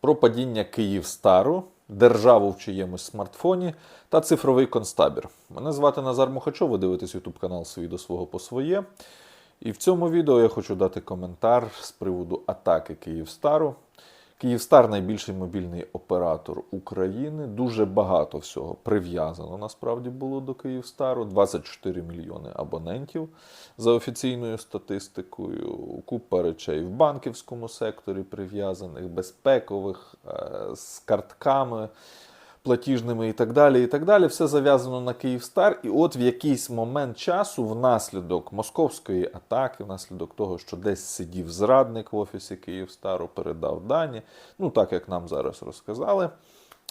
про падіння Київстару, державу в чиємусь смартфоні та цифровий концтабір. Мене звати Назар Мухачов, ви дивитесь YouTube канал «Свій до свого по своє. І в цьому відео я хочу дати коментар з приводу атаки Київстару. Київстар найбільший мобільний оператор України. Дуже багато всього прив'язано насправді було до Київстару. 24 мільйони абонентів за офіційною статистикою. Купа речей в банківському секторі прив'язаних, безпекових, е, з картками платіжними і так далі. І так далі. Все зав'язано на Київстар. І от в якийсь момент часу, внаслідок московської атаки, внаслідок того, що десь сидів зрадник в офісі Київстару, передав дані. Ну, так як нам зараз розказали,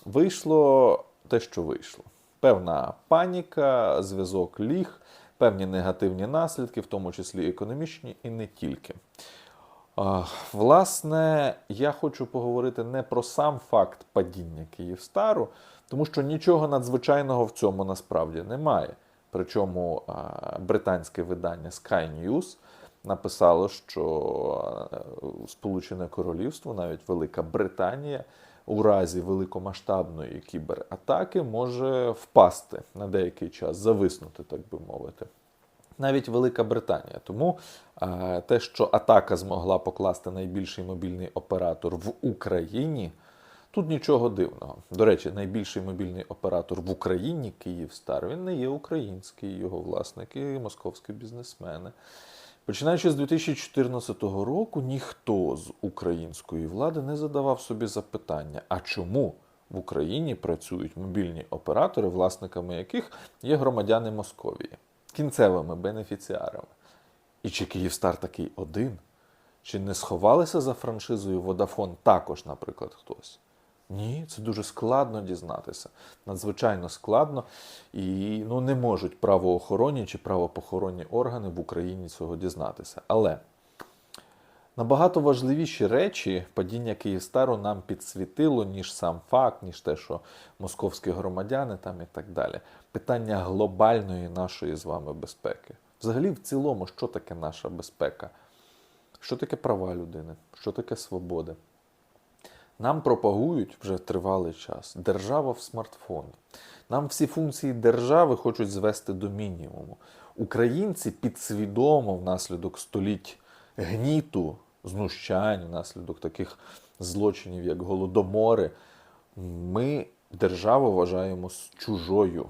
вийшло те, що вийшло. Певна паніка, зв'язок ліг, певні негативні наслідки, в тому числі економічні, і не тільки. Власне, я хочу поговорити не про сам факт падіння Київстару, тому що нічого надзвичайного в цьому насправді немає. Причому британське видання Sky News написало, що Сполучене Королівство, навіть Велика Британія, у разі великомасштабної кібератаки може впасти на деякий час, зависнути, так би мовити навіть Велика Британія. Тому е, те, що атака змогла покласти найбільший мобільний оператор в Україні, тут нічого дивного. До речі, найбільший мобільний оператор в Україні, Київстар, він не є український, його власники, московські бізнесмени. Починаючи з 2014 року, ніхто з української влади не задавав собі запитання, а чому в Україні працюють мобільні оператори, власниками яких є громадяни Московії кінцевими бенефіціарами. І чи Київстар такий один? Чи не сховалися за франшизою Водафон також, наприклад, хтось? Ні, це дуже складно дізнатися. Надзвичайно складно. І ну, не можуть правоохоронні чи правопохоронні органи в Україні цього дізнатися. Але набагато важливіші речі падіння Київстару нам підсвітило, ніж сам факт, ніж те, що московські громадяни там і так далі. Питання глобальної нашої з вами безпеки. Взагалі, в цілому, що таке наша безпека? Що таке права людини? Що таке свобода? Нам пропагують вже тривалий час держава в смартфоні. Нам всі функції держави хочуть звести до мінімуму. Українці підсвідомо внаслідок століть гніту, знущань, внаслідок таких злочинів, як голодомори, ми державу вважаємо чужою.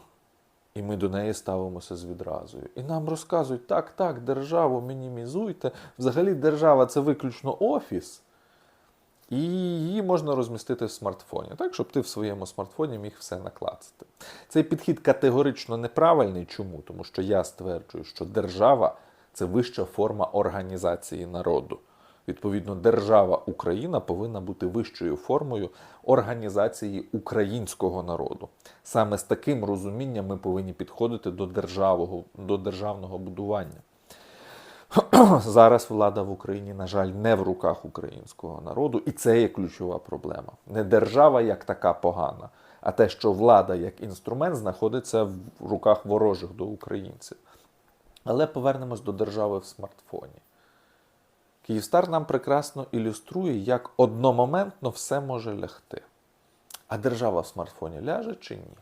І ми до неї ставимося з відразою. І нам розказують, так, так, державу мінімізуйте. Взагалі, держава це виключно офіс, і її можна розмістити в смартфоні, так, щоб ти в своєму смартфоні міг все наклацати. Цей підхід категорично неправильний. Чому? Тому що я стверджую, що держава це вища форма організації народу. Відповідно, держава Україна повинна бути вищою формою організації українського народу. Саме з таким розумінням ми повинні підходити до державного, до державного будування. Зараз влада в Україні, на жаль, не в руках українського народу, і це є ключова проблема. Не держава як така погана, а те, що влада як інструмент знаходиться в руках ворожих до українців. Але повернемось до держави в смартфоні. Київстар нам прекрасно ілюструє, як одномоментно все може лягти. А держава в смартфоні ляже чи ні?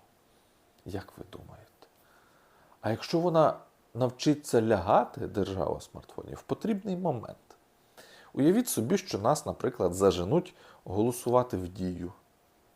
Як ви думаєте? А якщо вона навчиться лягати, держава в смартфоні, в потрібний момент, уявіть собі, що нас, наприклад, заженуть голосувати в дію,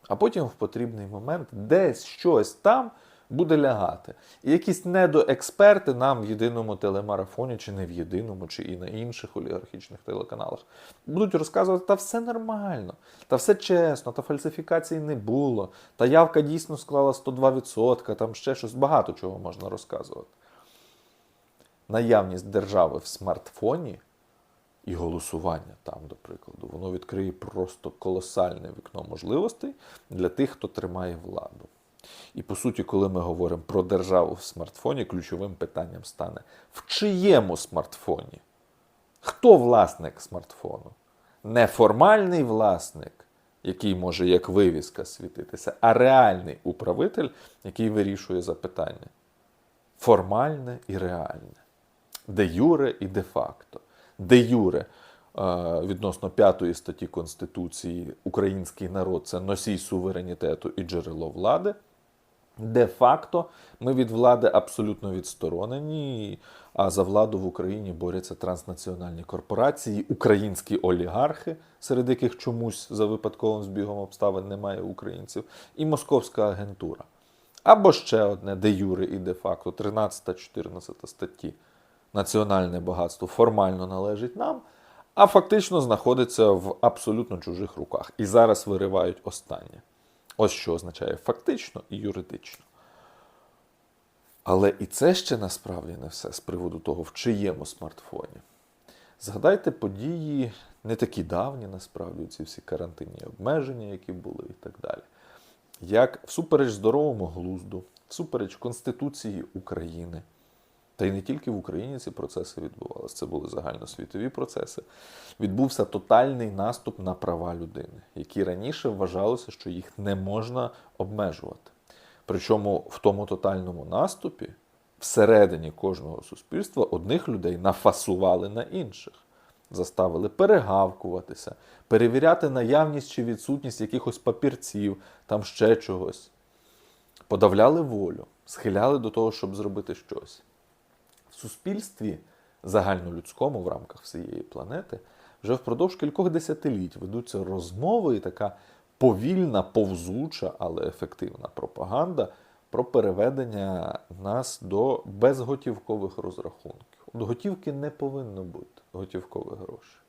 а потім в потрібний момент десь щось там буде лягати. І якісь недоексперти нам в єдиному телемарафоні, чи не в єдиному, чи і на інших олігархічних телеканалах будуть розказувати, та все нормально, та все чесно, та фальсифікацій не було, та явка дійсно склала 102%, там ще щось багато чого можна розказувати. Наявність держави в смартфоні. І голосування там, до прикладу, воно відкриє просто колосальне вікно можливостей для тих, хто тримає владу. І по суті, коли ми говоримо про державу в смартфоні, ключовим питанням стане в чиєму смартфоні? Хто власник смартфону? Не формальний власник, який може як вивіска світитися, а реальний управитель, який вирішує запитання. Формальне і реальне. Де юре і де факто. Де юре відносно п'ятої статті Конституції Український народ це носій суверенітету і джерело влади. Де-факто ми від влади абсолютно відсторонені, а за владу в Україні борються транснаціональні корпорації, українські олігархи, серед яких чомусь за випадковим збігом обставин немає українців, і московська агентура. Або ще одне, де юре і де-факто, 13-14 статті. Національне багатство формально належить нам, а фактично знаходиться в абсолютно чужих руках. І зараз виривають останнє. Ось що означає фактично і юридично. Але і це ще насправді не все з приводу того, в чиєму смартфоні. Згадайте події не такі давні, насправді, ці всі карантинні обмеження, які були, і так далі. Як всупереч здоровому глузду, всупереч Конституції України, та й не тільки в Україні ці процеси відбувалися, це були загальносвітові процеси. Відбувся тотальний наступ на права людини, які раніше вважалося, що їх не можна обмежувати. Причому в тому тотальному наступі всередині кожного суспільства одних людей нафасували на інших, заставили перегавкуватися, перевіряти наявність чи відсутність якихось папірців, там ще чогось, подавляли волю, схиляли до того, щоб зробити щось в суспільстві загальнолюдському в рамках всієї планети вже впродовж кількох десятиліть ведуться розмови і така повільна, повзуча, але ефективна пропаганда про переведення нас до безготівкових розрахунків. От готівки не повинно бути готівкових грошей.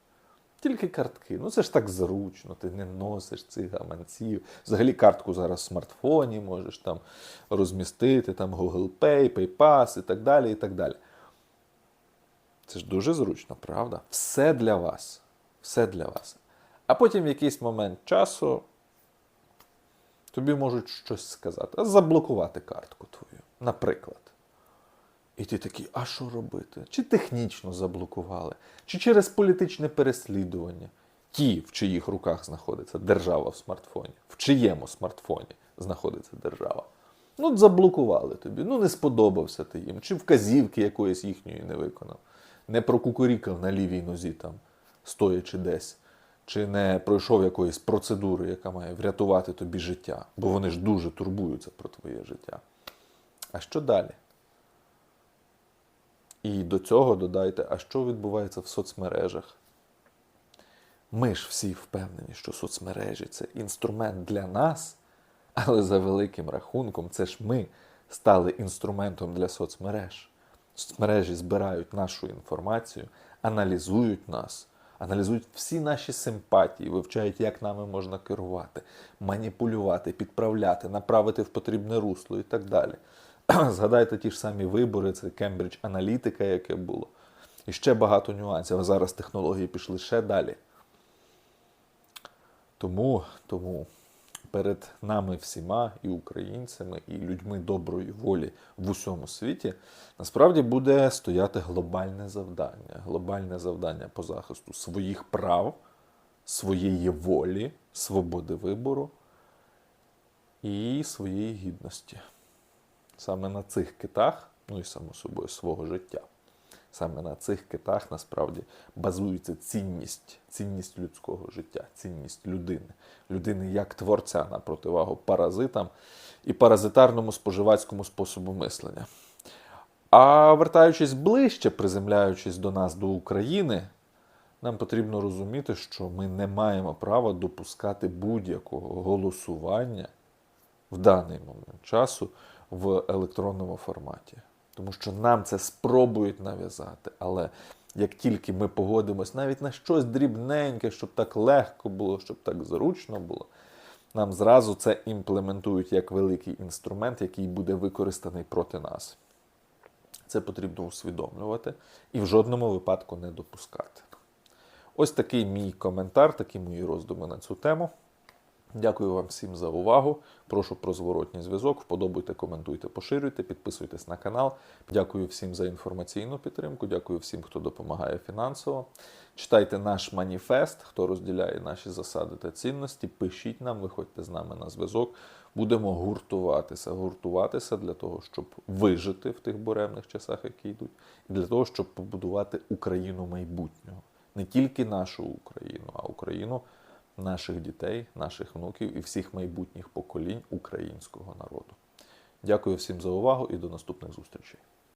Тільки картки. Ну це ж так зручно, ти не носиш цих гаманців. Взагалі картку зараз в смартфоні можеш там розмістити, там Google Pay, PayPass і так далі. і так далі. Це ж дуже зручно, правда? Все для вас. Все для вас. А потім в якийсь момент часу тобі можуть щось сказати, а заблокувати картку твою, наприклад. І ти такий, а що робити? Чи технічно заблокували, чи через політичне переслідування? Ті, в чиїх руках знаходиться держава в смартфоні, в чиєму смартфоні знаходиться держава. Ну, заблокували тобі, ну не сподобався ти їм, чи вказівки якоїсь їхньої не виконав, не прокукурікав на лівій нозі, там, стоячи десь, чи не пройшов якоїсь процедури, яка має врятувати тобі життя, бо вони ж дуже турбуються про твоє життя. А що далі? І до цього додайте, а що відбувається в соцмережах? Ми ж всі впевнені, що соцмережі це інструмент для нас, але за великим рахунком, це ж ми стали інструментом для соцмереж. Соцмережі збирають нашу інформацію, аналізують нас, аналізують всі наші симпатії, вивчають, як нами можна керувати, маніпулювати, підправляти, направити в потрібне русло і так далі. Згадайте ті ж самі вибори, це Кембридж аналітика, яке було. І ще багато нюансів. А зараз технології пішли ще далі. Тому, тому перед нами всіма, і українцями, і людьми доброї волі в усьому світі, насправді буде стояти глобальне завдання. Глобальне завдання по захисту своїх прав, своєї волі, свободи вибору і своєї гідності. Саме на цих китах, ну і само собою свого життя. Саме на цих китах насправді базується цінність, цінність людського життя, цінність людини, людини як творця на противагу паразитам і паразитарному споживацькому способу мислення. А вертаючись ближче, приземляючись до нас, до України, нам потрібно розуміти, що ми не маємо права допускати будь-якого голосування в даний момент часу в електронному форматі. Тому що нам це спробують нав'язати. Але як тільки ми погодимось навіть на щось дрібненьке, щоб так легко було, щоб так зручно було, нам зразу це імплементують як великий інструмент, який буде використаний проти нас. Це потрібно усвідомлювати і в жодному випадку не допускати. Ось такий мій коментар, такі мої роздуми на цю тему. Дякую вам всім за увагу. Прошу про зворотній зв'язок. Вподобайте, коментуйте, поширюйте, підписуйтесь на канал. Дякую всім за інформаційну підтримку. Дякую всім, хто допомагає фінансово. Читайте наш маніфест, хто розділяє наші засади та цінності. Пишіть нам, виходьте з нами на зв'язок. Будемо гуртуватися, гуртуватися для того, щоб вижити в тих буремних часах, які йдуть, і для того, щоб побудувати Україну майбутнього. не тільки нашу Україну, а Україну наших дітей, наших внуків і всіх майбутніх поколінь українського народу. Дякую всім за увагу і до наступних зустрічей.